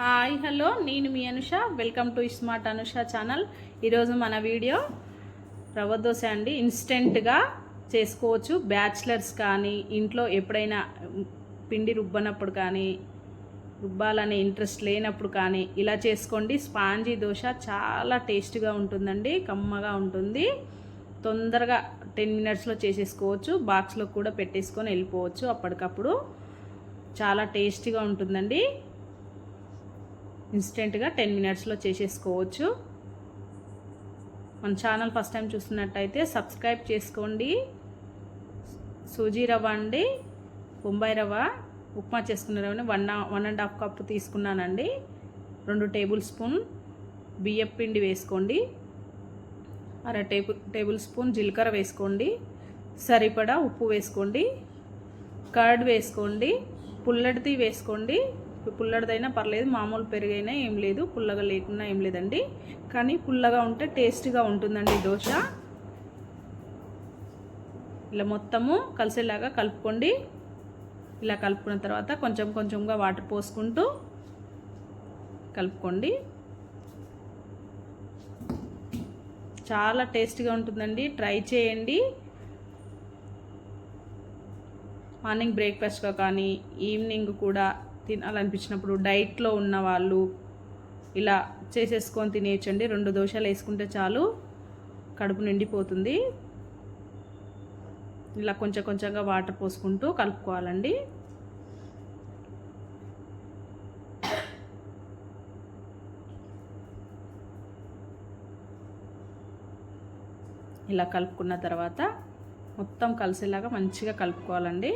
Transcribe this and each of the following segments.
Hi hello. నేను మీ Anusha. Welcome to smart Anusha channel. ఈరోజు మన వీడియో రవ్వ దోశ అండి. ఇన్స్టెంట్గా చేసుకోవచ్చు. బ్యాచిలర్స్ కానీ ఇంట్లో ఎప్పుడైనా పిండి రుబ్బనప్పుడు కానీ రుబ్బాలనే ఇంట్రెస్ట్ లేనప్పుడు కానీ ఇలా చేసుకోండి. స్పాంజీ దోశ చాలా టేస్ట్గా ఉంటుందండి. కమ్మగా ఉంటుంది. తొందరగా టెన్ మినిట్స్లో చేసేసుకోవచ్చు. బాక్స్లో కూడా పెట్టేసుకొని వెళ్ళిపోవచ్చు అప్పటికప్పుడు. చాలా టేస్టీగా ఉంటుందండి. ఇన్స్టెంట్గా టెన్ మినిట్స్లో చేసేసుకోవచ్చు. మన ఛానల్ ఫస్ట్ టైం చూస్తున్నట్టయితే సబ్స్క్రైబ్ చేసుకోండి. సూజీ రవ్వ అండి బొంబాయి రవ్వ ఉప్మా చేసుకున్న రవ్వని one one and half cup తీసుకున్నానండి. రెండు టేబుల్ స్పూన్ బియ్యం పిండి వేసుకోండి. అర టేబుల్ టేబుల్ స్పూన్ జీలకర్ర వేసుకోండి. సరిపడా ఉప్పు వేసుకోండి. కర్డ్ వేసుకోండి. పుల్లడిది వేసుకోండి. పుల్లడిదైనా పర్లేదు మామూలు పెరుగైనా ఏం లేదు పుల్లగా లేకున్నా ఏం లేదండి. కానీ పుల్లగా ఉంటే టేస్ట్గా ఉంటుందండి దోశ. ఇలా మొత్తము కలిసేలాగా కలుపుకోండి. ఇలా కలుపుకున్న తర్వాత కొంచెం కొంచెంగా వాటర్ పోసుకుంటూ కలుపుకోండి. చాలా టేస్ట్గా ఉంటుందండి. ట్రై చేయండి. మార్నింగ్ బ్రేక్ఫాస్ట్గా కానీ ఈవినింగ్ కూడా తినాలనిపించినప్పుడు డైట్లో ఉన్న వాళ్ళు ఇలా చేసేసుకొని తినేయచ్చండి. రెండు దోశలు వేసుకుంటే చాలు కడుపు నిండిపోతుంది. ఇలా కొంచెం కొంచెంగా వాటర్ పోసుకుంటూ కలుపుకోవాలండి. ఇలా కలుపుకున్న తర్వాత మొత్తం కలిసేలాగా మంచిగా కలుపుకోవాలండి.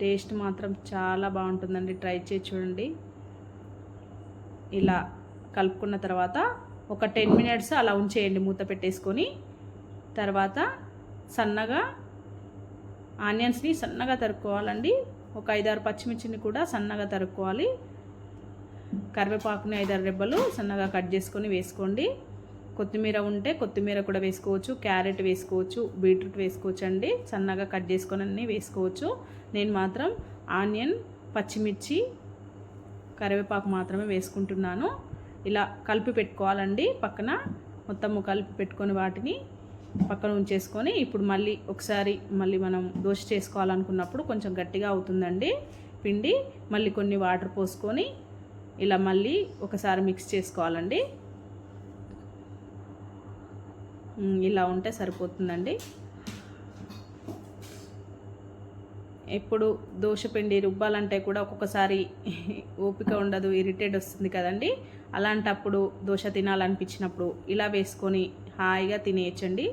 టేస్ట్ మాత్రం చాలా బాగుంటుందండి. ట్రై చేసి చూడండి. ఇలా కలుపుకున్న తర్వాత ఒక టెన్ మినిట్స్ అలా ఉంచేయండి. మూత పెట్టేసుకొని తర్వాత సన్నగా ఆనియన్స్ని సన్నగా తరుక్కోవాలండి. ఒక ఐదారు పచ్చిమిర్చిని కూడా సన్నగా తరుక్కోవాలి. కరివేపాకుని ఐదారు రెబ్బలు సన్నగా కట్ చేసుకొని వేసుకోండి. కొత్తిమీర ఉంటే కొత్తిమీర కూడా వేసుకోవచ్చు క్యారెట్ వేసుకోవచ్చు బీట్రూట్ వేసుకోవచ్చు అండి సన్నగా కట్ చేసుకొని అన్నీ వేసుకోవచ్చు. నేను మాత్రం ఆనియన్ పచ్చిమిర్చి కరివేపాకు మాత్రమే వేసుకుంటున్నాను. ఇలా కలిపి పెట్టుకోవాలండి. పక్కన మొత్తము కలిపి పెట్టుకొని వాటిని పక్కన ఉంచేసుకొని ఇప్పుడు మళ్ళీ ఒకసారి మళ్ళీ మనం దోశ చేసుకోవాలనుకున్నప్పుడు కొంచెం గట్టిగా అవుతుందండి పిండి. మళ్ళీ కొన్ని వాటర్ పోసుకొని ఇలా మళ్ళీ ఒకసారి మిక్స్ చేసుకోవాలండి. ఇలా ఉంటే సరిపోతుందండి. ఎప్పుడు దోశపిండి రుబ్బాలంటే కూడా ఒక్కొక్కసారి ఓపిక ఉండదు ఇరిటేట్ వస్తుంది కదండి. అలాంటప్పుడు దోశ తినాలనిపించినప్పుడు ఇలా వేసుకొని హాయిగా తినేయచ్చండి.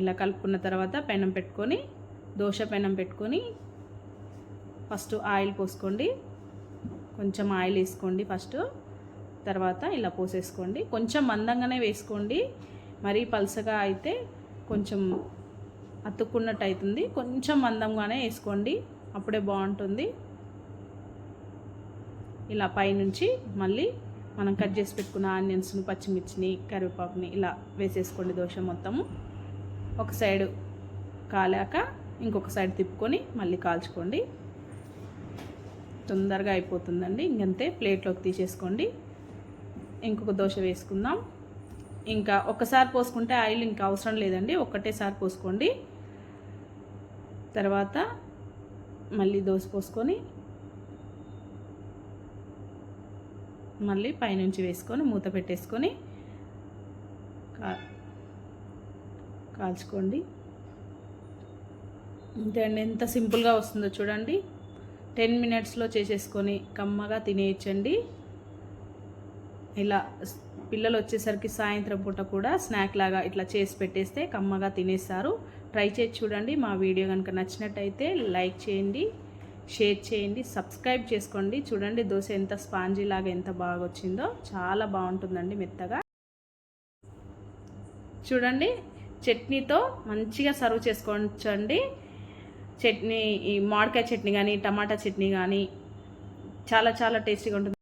ఇలా కలుపుకున్న తర్వాత పెనం పెట్టుకొని దోశ పెనం పెట్టుకొని ఫస్ట్ ఆయిల్ పోసుకోండి. కొంచెం ఆయిల్ వేసుకోండి ఫస్ట్. తర్వాత ఇలా పోసేసుకోండి. కొంచెం మందంగానే వేసుకోండి. మరీ పలసగా అయితే కొంచెం అతుక్కున్నట్టు అవుతుంది కొంచెం మందంగానే వేసుకోండి. అప్పుడే బాగుంటుంది. ఇలా పైనుంచి మళ్ళీ మనం కట్ చేసి పెట్టుకున్న ఆనియన్స్ని పచ్చిమిర్చిని కరివేపాకుని ఇలా వేసేసుకోండి దోశ మొత్తము. ఒక సైడు కాలాక ఇంకొక సైడ్ తిప్పుకొని మళ్ళీ కాల్చుకోండి. తొందరగా అయిపోతుందండి. ఇంకంతే ప్లేట్లోకి తీసేసుకోండి. ఇంకొక దోశ వేసుకుందాం. ఇంకా ఒకసారి పోసుకుంటే ఆయిల్ ఇంకా అవసరం లేదండి. ఒక్కటేసారి పోసుకోండి. తర్వాత మళ్ళీ దోశ పోసుకొని మళ్ళీ పైనుంచి వేసుకొని మూత పెట్టేసుకొని కా కాల్చుకోండి. అంతే అండి. ఎంత సింపుల్గా వస్తుందో చూడండి. టెన్ మినిట్స్లో చేసేసుకొని కమ్మగా తినేయచ్చండి. ఇలా పిల్లలు వచ్చేసరికి సాయంత్రం పూట కూడా స్నాక్ లాగా ఇట్లా చేసి పెట్టేస్తే కమ్మగా తినేస్తారు. ట్రై చేసి చూడండి. మా వీడియో కనుక నచ్చినట్టయితే లైక్ చేయండి షేర్ చేయండి సబ్స్క్రైబ్ చేసుకోండి. చూడండి దోశ ఎంత స్పాంజీ లాగా ఎంత బాగా వచ్చిందో. చాలా బాగుంటుందండి మెత్తగా. చూడండి చట్నీతో మంచిగా సర్వ్ చేసుకోవచ్చండి. చట్నీ ఈ మామిడికాయ చట్నీ కానీ టమాటా చట్నీ కానీ చాలా చాలా టేస్టీగా ఉంటుంది.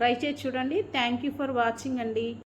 ట్రై చేసి చూడండి. థ్యాంక్ యూ ఫర్ వాచింగ్ అండి.